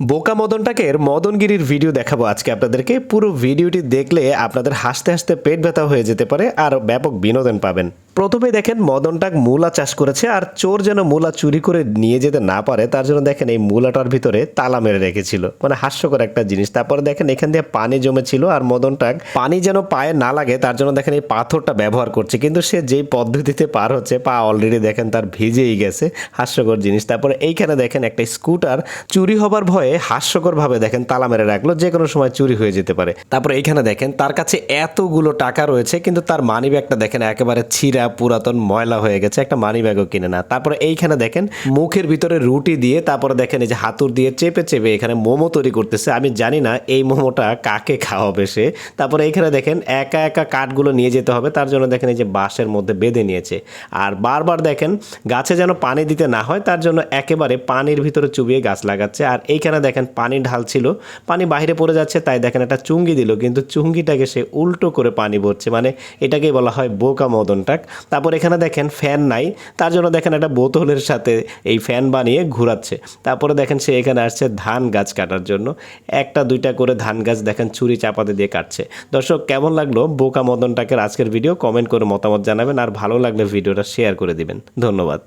বোকা মদনটাকের মদনগিরির ভিডিও দেখাবো আজকে আপনাদেরকে। পুরো ভিডিওটি দেখলে আপনাদের হাসতে হাসতে পেট ব্যথা হয়ে যেতে পারে আর ব্যাপক বিনোদন পাবেন। প্রথমে দেখেন মদনটাক মূলা চাষ করেছে আর চোর যেন মূলা চুরি করে নিয়ে যেতে না পারে, তার জন্য দেখেন এই মূলাটার ভিতরে তালা মেরে রেখেছিল। মানে হাস্যকর একটা জিনিস। তারপরে দেখেন এখান দিয়ে পানি জমেছিল আর মদনটাক পানি যেন পায়ে না লাগে, তার জন্য দেখেন এই পাথরটা ব্যবহার করছে। কিন্তু সে যেই পদ্ধতিতে পার হচ্ছে, পা অলরেডি দেখেন তার ভিজেই গেছে। হাস্যকর জিনিস। তারপরে এইখানে দেখেন একটা স্কুটার চুরি হবার ভয়ে হাস্যকরভাবে দেখেন তালা মেরে রাখল, যে কোনো সময় চুরি হয়ে যেতে পারে। তারপরে এইখানে দেখেন তার কাছে এতগুলো টাকা রয়েছে, কিন্তু তার মানি ব্যাগটা দেখেন একেবারে ছিঁড়া পুরাতন ময়লা হয়ে গেছে, একটা মানি ব্যাগও কিনে না। তারপরে এইখানে দেখেন, মুখের ভিতরে রুটি দিয়ে, তারপরে দেখেন এই যে হাতুর দিয়ে চেপে চেপে এখানে মোমো তৈরি করতেছে। আমি জানি না এই মোমোটা কাকে খাওয়াবে সে। তারপরে এইখানে দেখেন, একা একা কাঠগুলো নিয়ে যেতে হবে, তার জন্য দেখেন এই যে বাঁশের মধ্যে বেঁধে নিয়েছে। আর বারবার দেখেন, গাছে যেন পানি দিতে না হয়, তার জন্য একেবারে পানির ভিতরে চুবিয়ে গাছ লাগাচ্ছে। আর এইখানে দেখেন, পানি ঢালছিল, পানি বাইরে পড়ে যাচ্ছে, তাই দেখেন একটা চুঙ্গি দিল, কিন্তু চুঙ্গিটাকে সে উল্টো করে পানি ভরছে। মানে এটাকেই বলা হয় বোকা মদনটাক। তারপর এখানে দেখেন ফ্যান নাই, তার জন্য দেখেন একটা বোতলের সাথে এই ফ্যান বানিয়ে ঘুরাচ্ছে। তারপরে দেখেন সে এখানে আসছে ধান গাছ কাটার জন্য। একটা, দুইটা করে ধান গাছ দেখেন চুরি চাপাতে দিয়ে কাটছে। দর্শক, কেমন লাগল বোকা মদনটাকের আজকের ভিডিও? কমেন্ট করে মতামত জানাবেন আর ভালো লাগলে ভিডিওটা শেয়ার করে দিবেন। ধন্যবাদ।